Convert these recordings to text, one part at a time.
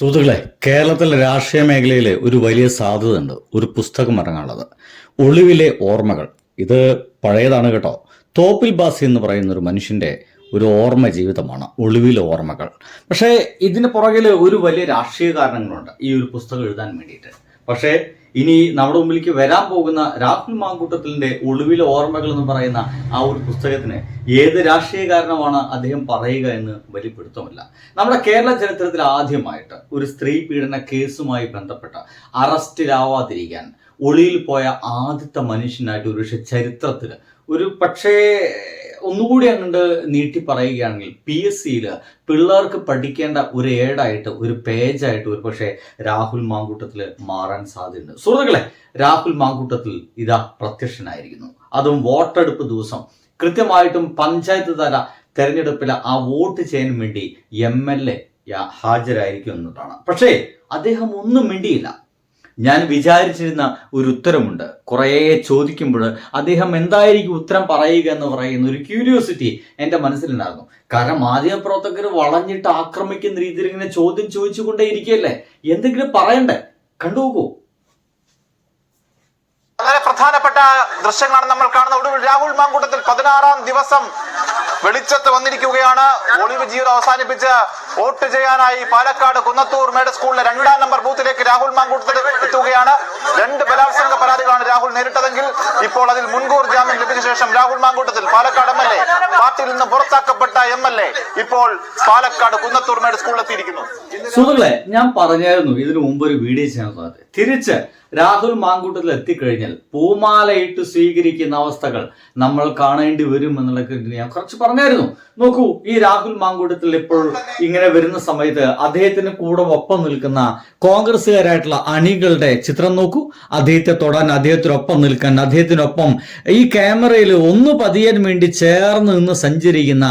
സുഹൃത്തുക്കളെ കേരളത്തിലെ രാഷ്ട്രീയ മേഖലയിൽ ഒരു വലിയ സാധ്യതയുണ്ട്. ഒരു പുസ്തകം ഇറങ്ങാനുള്ളത്. ഒളിവിലെ ഓർമ്മകൾ. ഇത് പഴയതാണ് കേട്ടോ. തോപ്പിൽ ബാസി എന്ന് പറയുന്ന ഒരു മനുഷ്യന്റെ ഒരു ഓർമ്മ ജീവിതമാണ്. ഒളിവിലെ ഓർമ്മകൾ. പക്ഷേ ഇതിന് പുറകിൽ ഒരു വലിയ രാഷ്ട്രീയ കാരണങ്ങളുണ്ട് ഈ ഒരു പുസ്തകം എഴുതാൻ വേണ്ടിയിട്ട്. പക്ഷേ ഇനി നമ്മുടെ മുമ്പിലേക്ക് വരാൻ പോകുന്ന രാഹുൽ മാങ്കൂട്ടത്തിലിന്റെ ഒളിവിലെ ഓർമ്മകൾ എന്ന് പറയുന്ന ആ ഒരു പുസ്തകത്തിന് ഏത് രാഷ്ട്രീയ കാരണമാണ് അദ്ദേഹം പറയുക എന്ന് വലിയ പിടുത്തമില്ല. നമ്മുടെ കേരള ചരിത്രത്തിൽ ആദ്യമായിട്ട് ഒരു സ്ത്രീ പീഡന കേസുമായി ബന്ധപ്പെട്ട അറസ്റ്റിലാവാതിരിക്കാൻ ഒളിയിൽ പോയ ആദ്യത്തെ മനുഷ്യനായിട്ട് ഒരു പക്ഷെ ചരിത്രത്തിൽ ഒരു പക്ഷേ ഒന്നുകൂടി അങ്ങോട്ട് നീട്ടി പറയുകയാണെങ്കിൽ പി എസ് സിയിൽ പിള്ളേർക്ക് പഠിക്കേണ്ട ഒരു ഏടായിട്ട് ഒരു പേജായിട്ട് ഒരു പക്ഷേ രാഹുൽ മാങ്കൂട്ടത്തിൽ മാറാൻ സാധ്യതയുണ്ട്. സുഹൃത്തുക്കളെ രാഹുൽ മാങ്കൂട്ടത്തിൽ ഇതാ പ്രത്യക്ഷനായിരിക്കുന്നു. അതും വോട്ടെടുപ്പ് ദിവസം. കൃത്യമായിട്ടും പഞ്ചായത്ത് തല തെരഞ്ഞെടുപ്പിൽ ആ വോട്ട് ചെയ്യാൻ വേണ്ടി എം എൽ എ ഹാജരായിരിക്കും എന്നതാണ് പക്ഷേ അദ്ദേഹം ഒന്നും മിണ്ടിയില്ല. ഞാൻ വിചാരിച്ചിരുന്ന ഒരു ഉത്തരമുണ്ട്. കുറേ ചോദിക്കുമ്പോൾ അദ്ദേഹം എന്തായിരിക്കും ഉത്തരം പറയുക എന്ന് പറയുന്ന ഒരു ക്യൂരിയോസിറ്റി എന്റെ മനസ്സിലുണ്ടായിരുന്നു. കാരണം മാധ്യമപ്രവർത്തകർ വളഞ്ഞിട്ട് ആക്രമിക്കുന്ന രീതിയിൽ ഇങ്ങനെ ചോദ്യം ചോദിച്ചുകൊണ്ടേ ഇരിക്കുകയല്ലേ എന്തെങ്കിലും പറയണ്ടേ? കണ്ടുപോകൂ വളരെ പ്രധാനപ്പെട്ട ദൃശ്യങ്ങളാണ് നമ്മൾ കാണുന്നത്. ഒടുവിൽ രാഹുൽ മാങ്കൂട്ടത്തിൽ പതിനാറാം ദിവസം വെളിച്ചത്ത് വന്നിരിക്കുകയാണ്. ഒളിവ് ജീവിതം അവസാനിപ്പിച്ച് വോട്ട് ചെയ്യാനായി പാലക്കാട് കുന്നത്തൂർ മേഡ് സ്കൂളിലെ രണ്ടാം നമ്പർ ബൂത്തിലേക്ക് രാഹുൽ മാങ്കൂട്ടത്തിൽ എത്തുകയാണ്. രണ്ട് ബലാത്സംഗ പരാതികളാണ് രാഹുൽ നേരിട്ടതെങ്കിൽ ഇപ്പോൾ അതിൽ മുൻകൂർ ജാമ്യം ലഭിച്ച ശേഷം Rahul Mamkootathil Palakkad M L A പാർട്ടിയിൽ നിന്ന് പുറത്താക്കപ്പെട്ട എം എൽ എ ഇപ്പോൾ പാലക്കാട് കുന്നത്തൂർ മേഡ് സ്കൂളിൽ എത്തിയിരിക്കുന്നു. സുഹൃത്തുക്കളെ ഞാൻ പറഞ്ഞായിരുന്നു ഇതിനു മുമ്പ് ഒരു വീഡിയോ ചെയ്യാൻ സാധ്യത തിരിച്ച് രാഹുൽ മാങ്കൂട്ടത്തിൽ എത്തിക്കഴിഞ്ഞാൽ പൂമാലയിട്ട് സ്വീകരിക്കുന്ന അവസ്ഥകൾ നമ്മൾ കാണേണ്ടി വരും എന്നുള്ള ഞാൻ കുറച്ച് പറഞ്ഞായിരുന്നു. നോക്കൂ ഈ രാഹുൽ മാങ്കൂട്ടത്തിൽ ഇപ്പോൾ ഇങ്ങനെ വരുന്ന സമയത്ത് അദ്ദേഹത്തിന് കൂടെ ഒപ്പം നിൽക്കുന്ന കോൺഗ്രസ്സുകാരായിട്ടുള്ള അണികളുടെ ചിത്രം നോക്കൂ. അദ്ദേഹത്തെ തൊടാൻ അദ്ദേഹത്തിനൊപ്പം നിൽക്കാൻ അദ്ദേഹത്തിനൊപ്പം ഈ ക്യാമറയിൽ ഒന്ന് പതിയാൻ വേണ്ടി ചേർന്ന് നിന്ന് സഞ്ചരിക്കുന്ന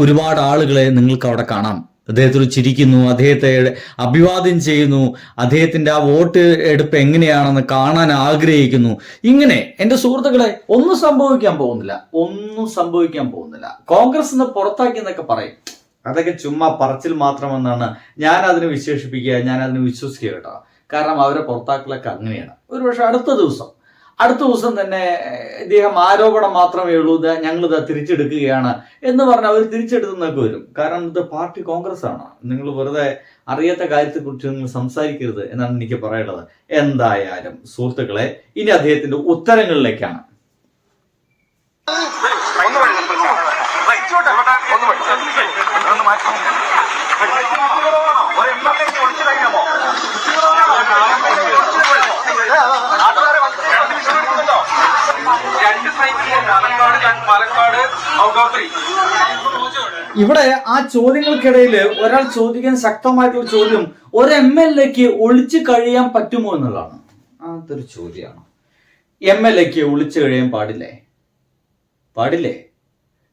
ഒരുപാട് ആളുകളെ നിങ്ങൾക്ക് അവിടെ കാണാം. അദ്ദേഹത്തോട് ചിരിക്കുന്നു അദ്ദേഹത്തെ അഭിവാദ്യം ചെയ്യുന്നു അദ്ദേഹത്തിന്റെ ആ വോട്ട് എടുപ്പ് എങ്ങനെയാണെന്ന് കാണാൻ ആഗ്രഹിക്കുന്നു. ഇങ്ങനെ എന്റെ സുഹൃത്തുക്കളെ ഒന്നും സംഭവിക്കാൻ പോകുന്നില്ല ഒന്നും സംഭവിക്കാൻ പോകുന്നില്ല. കോൺഗ്രസ് നിന്ന് പുറത്താക്കി എന്നൊക്കെ പറയും. അതൊക്കെ ചുമ്മാ പറച്ചിൽ മാത്രമെന്നാണ് ഞാൻ അതിനെ വിശേഷിപ്പിക്കുക ഞാൻ അതിനെ വിശ്വസിക്കുക കേട്ടോ. കാരണം അവരെ പുറത്താക്കലൊക്കെ അങ്ങനെയാണ്. ഒരു പക്ഷെ അടുത്ത ദിവസം അടുത്ത ദിവസം തന്നെ ഇദ്ദേഹം ആരോപണം മാത്രമേ ഉള്ളൂ ഞങ്ങൾ ഇത് തിരിച്ചെടുക്കുകയാണ് എന്ന് പറഞ്ഞാൽ അവർ തിരിച്ചെടുത്തെന്നൊക്കെ വരും. കാരണം ഇത് പാർട്ടി കോൺഗ്രസ് ആണ് നിങ്ങൾ വെറുതെ അറിയാത്ത കാര്യത്തെക്കുറിച്ച് നിങ്ങൾ സംസാരിക്കരുത് എന്നാണ് എനിക്ക് പറയേണ്ടത് എന്തായാലും സുഹൃത്തുക്കളെ ഇനി അദ്ദേഹത്തിന്റെ ഉത്തരങ്ങളിലേക്കാണ്. ഒന്ന് ഇവിടെ ആ ചോദ്യങ്ങൾക്കിടയിൽ ഒരാൾ ചോദിക്കാൻ ശക്തമായിട്ടുള്ള ചോദ്യം ഒരു എം എൽ എക്ക് ഒളിച്ചു കഴിയാൻ പറ്റുമോ എന്നുള്ളതാണ്. അതൊരു ചോദ്യമാണ്. എം എൽ എക്ക് ഒളിച്ചു കഴിയാൻ പാടില്ലേ? പാടില്ലേ?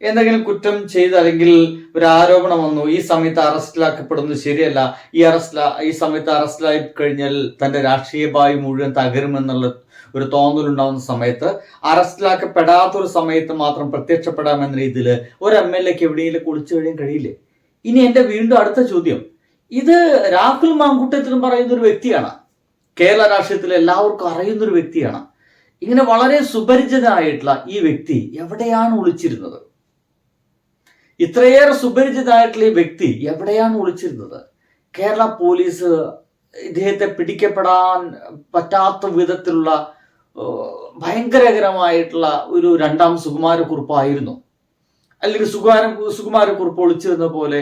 എന്തെങ്കിലും കുറ്റം ചെയ്ത് അല്ലെങ്കിൽ ഒരു ആരോപണം വന്നു ഈ സമയത്ത് അറസ്റ്റിലാക്കപ്പെടുന്നത് ശരിയല്ല ഈ അറസ്റ്റില ഈ സമയത്ത് അറസ്റ്റിലായി കഴിഞ്ഞാൽ തന്റെ രാഷ്ട്രീയ ഭാവി മുഴുവൻ തകരുമെന്നുള്ള ഒരു തോന്നലുണ്ടാവുന്ന സമയത്ത് അറസ്റ്റിലാക്കപ്പെടാത്ത ഒരു സമയത്ത് മാത്രം പ്രത്യക്ഷപ്പെടാമെന്ന രീതിയിൽ ഒരു എം എൽ എക്ക് എവിടെയെങ്കിലും കുളിച്ചു കഴിയാൻ കഴിയില്ലേ? ഇനി എന്റെ വീണ്ടും അടുത്ത ചോദ്യം. ഇത് രാഹുൽ മാങ്കുട്ടത്തിലും പറയുന്ന ഒരു വ്യക്തിയാണ്. കേരള രാഷ്ട്രീയത്തിൽ എല്ലാവർക്കും അറിയുന്ന ഒരു വ്യക്തിയാണ്. ഇങ്ങനെ വളരെ സുപരിചിതനായിട്ടുള്ള ഈ വ്യക്തി എവിടെയാണ് ഒളിച്ചിരുന്നത്? ഇത്രയേറെ സുപരിചിതനായിട്ടുള്ള ഈ വ്യക്തി എവിടെയാണ് ഒളിച്ചിരുന്നത്? കേരള പോലീസ് ഇദ്ദേഹത്തെ പിടിക്കപ്പെടാൻ പറ്റാത്ത വിധത്തിലുള്ള ഭയങ്കരകരമായിട്ടുള്ള ഒരു രണ്ടാം സുകുമാരക്കുറിപ്പായിരുന്നു. അല്ലെങ്കിൽ സുകുമാരൻ സുകുമാരക്കുറിപ്പ് ഒളിച്ചിരുന്ന പോലെ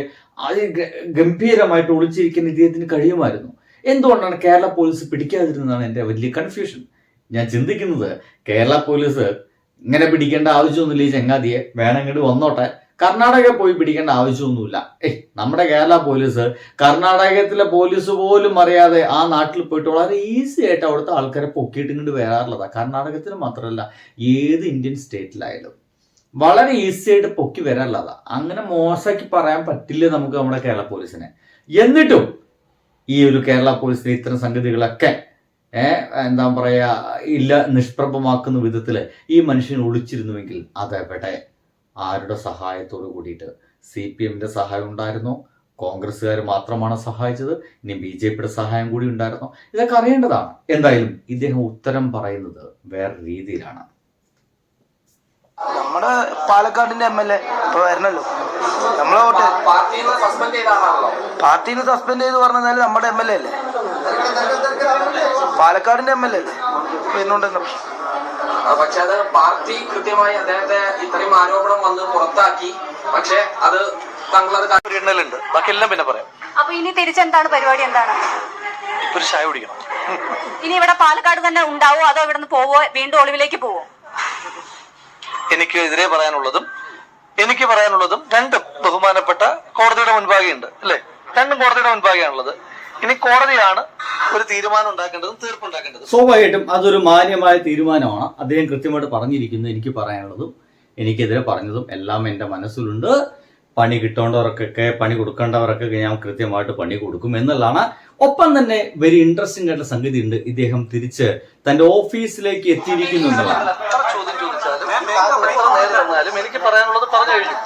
ഗംഭീരമായിട്ട് ഒളിച്ചിരിക്കുന്ന ഇദ്ദേഹത്തിന് കഴിയുമായിരുന്നു. എന്തുകൊണ്ടാണ് കേരള പോലീസ് പിടിക്കാതിരുന്നതാണ് എന്റെ വലിയ കൺഫ്യൂഷൻ ഞാൻ ചിന്തിക്കുന്നത് കേരള പോലീസ് ഇങ്ങനെ പിടിക്കേണ്ട ആവശ്യമൊന്നുമില്ല ഈ ചങ്ങാതിയെ. വേണമെങ്കിൽ വന്നോട്ടെ. കർണാടക പോയി പിടിക്കേണ്ട ആവശ്യമൊന്നുമില്ല. ഏയ് നമ്മുടെ കേരള പോലീസ് കർണാടകത്തിലെ പോലീസ് പോലും അറിയാതെ ആ നാട്ടിൽ പോയിട്ട് വളരെ ഈസി ആയിട്ട് അവിടുത്തെ ആൾക്കാരെ പൊക്കിയിട്ട് ഇങ്ങോട്ട് വരാറുള്ളതാണ് കർണാടകത്തിൽ മാത്രമല്ല ഏത് ഇന്ത്യൻ സ്റ്റേറ്റിലായാലും. വളരെ ഈസി ആയിട്ട് പൊക്കി വരാനുള്ളതാ അങ്ങനെ മോശമാക്കി പറയാൻ പറ്റില്ല നമുക്ക് നമ്മുടെ കേരള പോലീസിനെ. എന്നിട്ടും ഈ ഒരു കേരള പോലീസിന് ഇത്തരം സംഗതികളൊക്കെ എന്താ പറയാ ഇല്ല നിഷ്പ്രഭമാക്കുന്ന വിധത്തിൽ ഈ മനുഷ്യൻ ഒളിച്ചിരുന്നുവെങ്കിൽ അതെവിടെ? ആരുടെ സഹായത്തോട് കൂടിയിട്ട്? സി പി എമ്മിന്റെ സഹായം ഉണ്ടായിരുന്നോ. കോൺഗ്രസ്സുകാർ മാത്രമാണ് സഹായിച്ചത്. ഇനി ബി ജെ പിയുടെ സഹായം കൂടി ഉണ്ടായിരുന്നു. ഇതൊക്കെ അറിയേണ്ടതാണ്. എന്തായാലും ഇദ്ദേഹം ഉത്തരം പറയുന്നത് വേറെ രീതിയിലാണ്. നമ്മുടെ പാലക്കാടിന്റെ എം എൽ എ ഇപ്പൊ വരണല്ലോ. നമ്മളെ വോട്ട്? നിന്ന് സസ്പെൻഡ് ചെയ്ത് പറഞ്ഞാൽ നമ്മുടെ എം എൽ എ അല്ലേ? പാലക്കാടിന്റെ എം എൽ എ അല്ലേ? വരുന്നുണ്ടെന്ന് പക്ഷെ അത് പാർട്ടി കൃത്യമായി അദ്ദേഹത്തെ ഇത്രയും ആരോപണം വന്ന് പുറത്താക്കി. പക്ഷെ അത് ഒരു എണ്ണലുണ്ട്. ബാക്കിയെല്ലാം പിന്നെ പറയാം. അപ്പൊ ഇനി തിരിച്ചെന്താണ്? പരിപാടി എന്താണ്? ഇപ്പൊ ഒരു ചായ കുടിക്കണം. ഇനി ഇവിടെ പാലക്കാട് തന്നെ ഉണ്ടാവോ? അതോ ഇവിടെ നിന്ന് പോവോ? വീണ്ടും ഒളിവിലേക്ക് പോവോ? എനിക്ക് എതിരെ പറയാനുള്ളതും എനിക്ക് പറയാനുള്ളതും രണ്ടും ബഹുമാനപ്പെട്ട കോടതിയുടെ മുൻപാകെയുണ്ട് അല്ലേ? രണ്ടും കോടതിയുടെ മുൻപാകെയാണുള്ളത്. ഇനി കോടതിയാണ് ഒരു തീരുമാനം ഉണ്ടാക്കേണ്ടതും തീർപ്പുണ്ടാക്കേണ്ടതും സ്വാഭാവികമായിട്ടും അതൊരു മാന്യമായ തീരുമാനമാണ്. അദ്ദേഹം കൃത്യമായിട്ട് പറഞ്ഞിരിക്കുന്നത് എനിക്ക് പറയാനുള്ളതും എനിക്കെതിരെ പറഞ്ഞതും എല്ലാം എന്റെ മനസ്സിലുണ്ട്. പണി കിട്ടേണ്ടവർക്കൊക്കെ പണി കൊടുക്കേണ്ടവർക്കൊക്കെ ഞാൻ കൃത്യമായിട്ട് പണി കൊടുക്കും എന്നുള്ളതാണ്. ഒപ്പം തന്നെ വെരി ഇൻട്രസ്റ്റിംഗ് ആയിട്ടുള്ള സംഗതി ഉണ്ട്. ഇദ്ദേഹം തിരിച്ച് തന്റെ ഓഫീസിലേക്ക് എത്തിയിരിക്കുന്നു എന്നുള്ളതാണ്. എത്ര ചോദ്യം ചോദിച്ചാലും എത്ര നേരം തന്നാലും എനിക്ക് പറയാനുള്ളത് പറഞ്ഞു കഴിഞ്ഞു.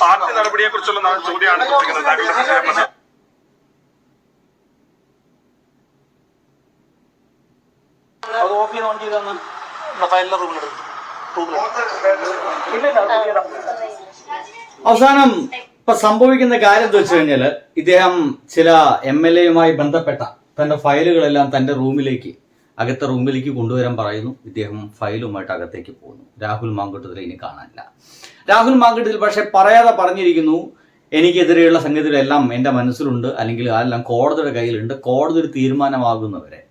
പാർട്ടി നടപടിയെ കുറിച്ചുള്ള ചോദ്യമാണ് ചോദിക്കുന്നത്. അത് ഓഫ് ചെയ്ത് ഓൺ ചെയ്താണ് ഫയലിലെ റൂമിലെടുക്കും അവസാനം ഇപ്പൊ സംഭവിക്കുന്ന കാര്യം എന്താ വെച്ച് കഴിഞ്ഞാൽ ഇദ്ദേഹം ചില എം എൽ എയുമായി ബന്ധപ്പെട്ട തന്റെ ഫയലുകളെല്ലാം തന്റെ റൂമിലേക്ക് അകത്തെ റൂമിലേക്ക് കൊണ്ടുവരാൻ പറയുന്നു. ഇദ്ദേഹം ഫയലുമായിട്ട് അകത്തേക്ക് പോകുന്നു. രാഹുൽ മാങ്കുട്ടത്തിൽ ഇനി കാണാനില്ല. രാഹുൽ മാങ്കുട്ടത്തിൽ പക്ഷെ പറയാതെ പറഞ്ഞിരിക്കുന്നു എനിക്കെതിരെയുള്ള സംഗതികളെല്ലാം എന്റെ മനസ്സിലുണ്ട്. അല്ലെങ്കിൽ അതെല്ലാം കോടതിയുടെ കയ്യിലുണ്ട്. കോടതി ഒരു തീരുമാനമാകുന്നവരെ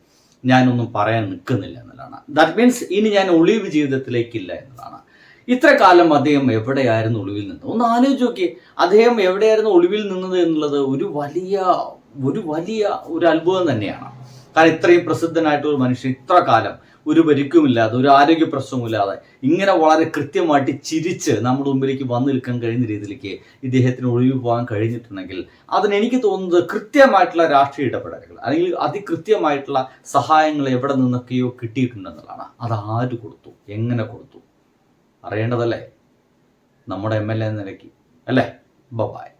ഞാനൊന്നും പറയാൻ നിൽക്കുന്നില്ല എന്നുള്ളതാണ്. ദാറ്റ് മീൻസ് ഇനി ഞാൻ ഒളിവ് ജീവിതത്തിലേക്കില്ല എന്നതാണ്. ഇത്ര കാലം അദ്ദേഹം എവിടെയായിരുന്നു ഒളിവിൽ നിന്നത്? ഒന്ന് ആലോചിച്ച് നോക്കിയേ. അദ്ദേഹം എവിടെയായിരുന്നു ഒളിവിൽ നിന്നത് എന്നുള്ളത് ഒരു വലിയ ഒരു വലിയ ഒരു അത്ഭുതം തന്നെയാണ്. കാരണം ഇത്രയും പ്രസിദ്ധനായിട്ട് ഒരു മനുഷ്യൻ ഇത്ര കാലം ഒരു പരിക്കുമില്ലാതെ ഒരു ആരോഗ്യ പ്രശ്നവുമില്ലാതെ ഇങ്ങനെ വളരെ കൃത്യമായിട്ട് ചിരിച്ച് നമ്മുടെ മുമ്പിലേക്ക് വന്നു നിൽക്കാൻ കഴിയുന്ന രീതിയിലേക്ക് ഇദ്ദേഹത്തിന് ഒഴിവ് പോകാൻ കഴിഞ്ഞിട്ടുണ്ടെങ്കിൽ അതിന് എനിക്ക് തോന്നുന്നത് കൃത്യമായിട്ടുള്ള രാഷ്ട്രീയ ഇടപെടലുകൾ അല്ലെങ്കിൽ അതികൃത്യമായിട്ടുള്ള സഹായങ്ങൾ എവിടെ നിന്നൊക്കെയോ കിട്ടിയിട്ടുണ്ടെന്നുള്ളതാണ്. അത് ആര് കൊടുത്തു? എങ്ങനെ കൊടുത്തു? അറിയേണ്ടതല്ലേ? നമ്മുടെ എം എൽ എ നിലയ്ക്ക്. അല്ലേ? ബബായ്.